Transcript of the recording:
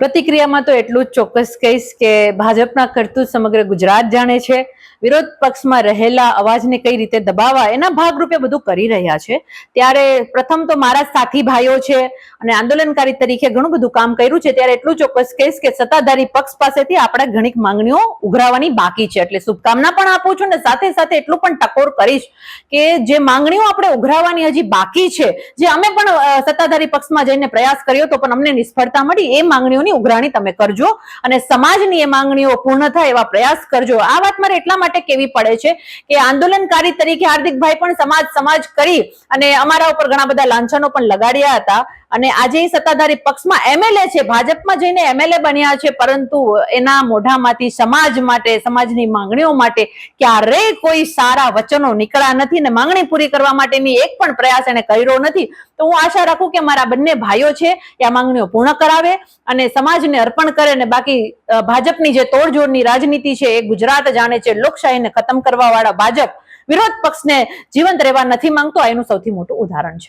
પ્રતિક્રિયામાં તો એટલું જ ચોક્કસ કહીશ કે ભાજપના કરતું સમગ્ર ગુજરાત જાણે છે. વિરોધ પક્ષમાં રહેલા અવાજને કઈ રીતે દબાવવા એના ભાગરૂપે બધું કરી રહ્યા છે. ત્યારે પ્રથમ તો મારા સાથી ભાઈઓ છે અને આંદોલનકારી તરીકે ઘણું બધું કામ કર્યું છે. ત્યારે એટલું ચોક્કસ કહીશ કે સત્તાધારી પક્ષ પાસેથી આપણે ઘણી માંગણીઓ ઉઘરાવવાની બાકી છે. એટલે શુભકામના પણ આપું છું ને સાથે સાથે એટલું પણ ટકોર કરીશ કે જે માંગણીઓ આપણે ઉઘરાવાની હજી બાકી છે, જે અમે પણ સત્તાધારી પક્ષમાં જઈને પ્રયાસ કર્યો તો પણ અમને નિષ્ફળતા મળી. એ માંગણીઓની ઉઘરાણી તમે કરજો અને સમાજની એ માંગણીઓ પૂર્ણ થાય એવા પ્રયાસ કરજો. આ વાત મારે એટલા માટે કેવી પડે છે કે આંદોલનકારી તરીકે હાર્દિકભાઈ પણ સમાજ સમાજ કરી અને અમારા ઉપર ઘણા બધા લાંછનો પણ લગાડ્યા હતા. અને આજે સત્તાધારી પક્ષમાં એમએલએ છે, ભાજપમાં જઈને એમએલએ બન્યા છે, પરંતુ એના મોઢામાંથી સમાજ માટે, સમાજની માંગણીઓ માટે ક્યારેય કોઈ સારા વચનો નીકળ્યા નથી ને માંગણી પૂરી કરવા માટેની એક પણ પ્રયાસ એને કર્યો નથી. તો હું આશા રાખું કે મારા બંને ભાઈઓ છે એ આ માંગણીઓ પૂર્ણ કરાવે અને સમાજને અર્પણ કરે અને બાકી ભાજપની જે તોડજોડની રાજનીતિ છે એ ગુજરાત જાણે છે લોકશાહીને ખતમ કરવા વાળા ભાજપ વિરોધ પક્ષને જીવંત રહેવા નથી માંગતો એનું સૌથી મોટું ઉદાહરણ છે.